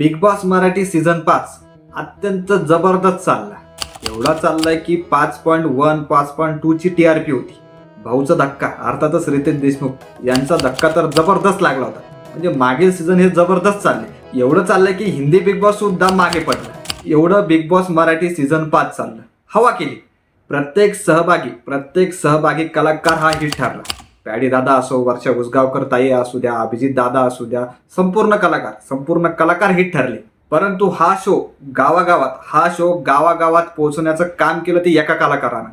Big Boss Marathi season पाच अत्यंत जबरदस्त चालला एवढा चाललाय की पाच पॉईंट वन पाच पॉईंट टू ची पी होती. भाऊचा धक्का अर्थातच रितेश देशमुख यांचा धक्का तर जबरदस्त लागला होता. म्हणजे मागील सीझन हे जबरदस्त चालले. एवढं चाललंय की हिंदी बिग बॉस सुद्धा मागे पडलं. एवढं बिग बॉस मराठी सीझन पाच चाललं. हवा केली. प्रत्येक सहभागी प्रत्येक सहभागी कलाकार हा हिट ठरला. दादा असो वर्षा उसगावकर ताई असू द्या अभिजित दादा असू द्या संपूर्ण कलाकार संपूर्ण कलाकार हिट ठरले. परंतु हा शो गावागावात हा शो गावागावात पोहोचण्याचं काम केलं ते एका कलाकारानं.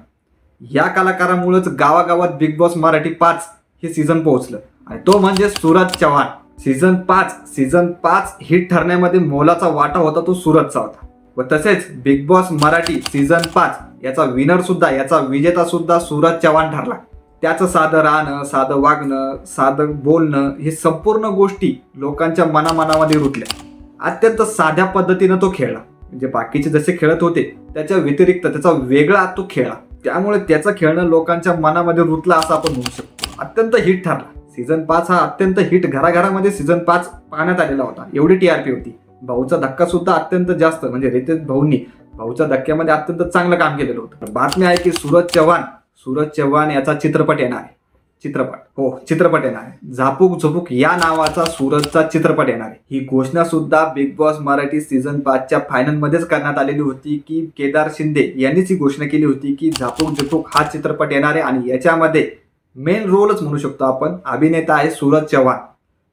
या कलाकारामुळेच गावागावात बिग बॉस मराठी पाच हे सीझन पोहोचलं. आणि तो म्हणजे सूरज चव्हाण. सीझन पाच सीझन पाच हिट ठरण्यामध्ये मोलाचा वाटा होता तो सूरजचा होता. व तसेच बिग बॉस मराठी सीझन पाच याचा विनर सुद्धा याचा विजेता सुद्धा सूरज चव्हाण ठरला. त्याचं साधं राहणं साधं वागणं साधं बोलणं हे संपूर्ण गोष्टी लोकांच्या मनामनामध्ये रुतल्या. अत्यंत साध्या पद्धतीनं तो खेळला. म्हणजे बाकीचे जसे खेळत होते त्याच्या व्यतिरिक्त त्याचा वेगळा तो खेळला त्यामुळे त्याचं खेळणं लोकांच्या मनामध्ये रुतला असं आपण म्हणू शकतो. अत्यंत हिट ठरला. सीझन पाच हा अत्यंत हिट घराघरामध्ये सीझन पाच पाहण्यात आलेला होता. एवढी टीआरपी होती. भाऊचा धक्का सुद्धा अत्यंत जास्त म्हणजे रितेश भाऊंनी भाऊच्या धक्क्यामध्ये अत्यंत चांगलं काम केलेलं होतं. बातमी आहे की सूरज चव्हाण सूरज चव्हाण याचा चित्रपट येणार आहे. चित्रपट. हो चित्रपट येणार आहे. झापूक झपूक या नावाचा सूरजचा चित्रपट येणार आहे. ही घोषणा सुद्धा बिग बॉस मराठी सीझन पाचच्या फायनल मध्येच करण्यात आलेली होती की केदार शिंदे यांनीच ही घोषणा केली होती की झापूक झपूक हा चित्रपट येणार आहे आणि याच्यामध्ये मेन रोलच म्हणू शकतो आपण. अभिनेता आहे सूरज चव्हाण.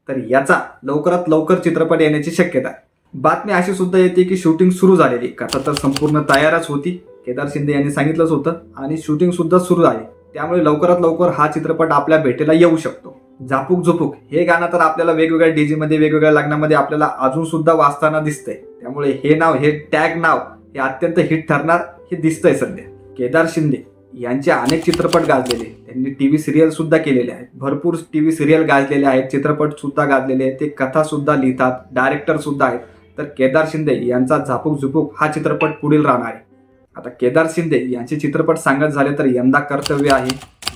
तर याचा लवकरात लवकर चित्रपट येण्याची शक्यता आहे. बातमी अशी सुद्धा येते की शूटिंग सुरू झालेली कथा तर संपूर्ण तयारच होती. केदार शिंदे यांनी सांगितलंच होतं आणि शूटिंग सुद्धा सुरू आहे. त्यामुळे लवकरात लवकर हा चित्रपट आपल्या भेटीला येऊ शकतो. झापूक झुपूक हे गाणं तर आपल्याला वेगवेगळ्या डीजे मध्ये वेगवेगळ्या लग्नामध्ये आपल्याला अजून सुद्धा वाचताना दिसतंय. त्यामुळे हे नाव हे टॅग नाव हे अत्यंत हिट ठरणार हे दिसतंय सध्या. केदार शिंदे यांचे अनेक चित्रपट गाजलेले. त्यांनी टीव्ही सिरियल सुद्धा केलेले आहेत. भरपूर टी व्ही सिरियल गाजलेले आहेत. चित्रपट सुद्धा गाजलेले आहेत. ते कथा सुद्धा लिहितात. डायरेक्टर सुद्धा आहेत. तर केदार शिंदे यांचा झापूक झुपूक हा चित्रपट पुढील राहणार आहे. आता केदार शिंदे यांचे चित्रपट सांगत झाले तर यंदा कर्तव्य आहे.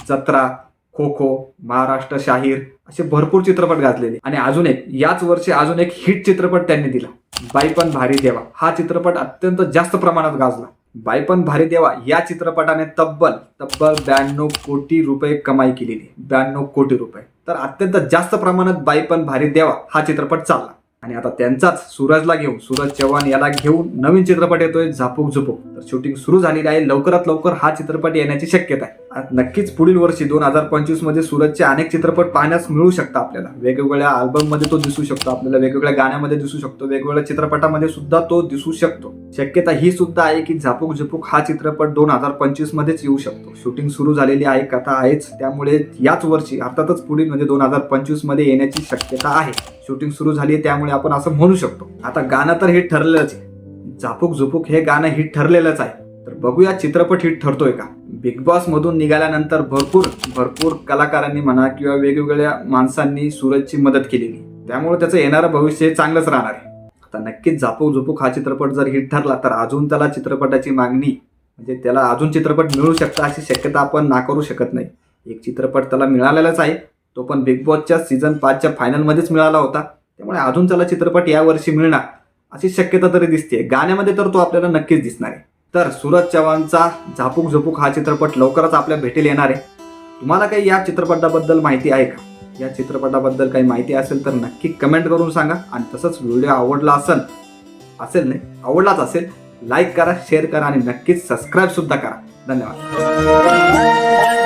जत्रा खो खो महाराष्ट्र शाहीर असे भरपूर चित्रपट गाजलेले. आणि अजून एक याच वर्षी अजून एक हिट चित्रपट त्यांनी दिला. बाईपण भारी देवा. हा चित्रपट अत्यंत जास्त प्रमाणात गाजला. बायपन भारी देवा. या चित्रपटाने तब्बल तब्बल ब्याण्णव कोटी रुपये कमाई केलेली ब्याण्णव कोटी रुपये. तर अत्यंत जास्त प्रमाणात बायपन भारी देवा हा चित्रपट चालला. आणि आता त्यांचाच सूरजला घेऊन सूरज चव्हाण याला घेऊन नवीन चित्रपट येतोय झापूक झुपूक तर शूटिंग सुरू झालेली आहे. लवकरात लवकर हा चित्रपट येण्याची शक्यता आहे. नक्कीच पुढील वर्षी दोन हजार पंचवीसमध्ये सूरजचे अनेक चित्रपट पाहण्यास मिळू शकतात आपल्याला. वेगवेगळ्या अल्बममध्ये तो दिसू शकतो आपल्याला वेगवेगळ्या गाण्यामध्ये दिसू शकतो वेगवेगळ्या चित्रपटामध्ये सुद्धा तो दिसू शकतो. शक्यता ही सुद्धा आहे की झापूक झुपूक हा चित्रपट दोन हजार पंचवीस मध्येच येऊ शकतो. शूटिंग सुरू झालेली आहे कथा आहेच. त्यामुळे याच वर्षी अर्थातच पुढील म्हणजे दोन हजार पंचवीसमध्ये येण्याची शक्यता आहे. शूटिंग सुरू झाली त्यामुळे आपण असं म्हणू शकतो. आता गाणं तर हे ठरलंच आहे. झापूक झुपूक हे गाणं हिट ठरलेलंच आहे. तर बघूया चित्रपट हिट ठरतोय का? बिग बॉस मधून निघाल्यानंतर भरपूर भरपूर कलाकारांनी म्हणा किंवा वेगवेगळ्या माणसांनी सूरजची मदत केलेली. त्यामुळे त्याचं येणारं भविष्य हे चांगलंच राहणार आहे. आता नक्कीच झापूक झुपूक हा चित्रपट जर हिट ठरला तर अजून त्याला चित्रपटाची मागणी म्हणजे त्याला अजून चित्रपट मिळू शकता अशी शक्यता आपण नाकारू शकत नाही. एक चित्रपट त्याला मिळालेलाच आहे. तो पण बिग बॉसच्या सीझन पाचच्या फायनलमध्येच मिळाला होता. त्यामुळे अजून त्याला चित्रपट यावर्षी मिळणार. अशी शक्यता तरी दिसते गाण्यामध्ये तर तो आपल्याला नक्कीच दिसणार आहे. तर सूरज चव्हाणचा झापूक झुपूक हा चित्रपट लवकरच आपल्या भेटेल येणार आहे. तुम्हाला काही या चित्रपटाबद्दल माहिती आहे का? या चित्रपटाबद्दल काही माहिती असेल तर नक्की कमेंट करून सांगा आणि तसंच व्हिडिओ आवडला असेल असेल नाही आवडलाच असेल लाईक करा शेअर करा आणि नक्कीच सबस्क्राईबसुद्धा करा. धन्यवाद.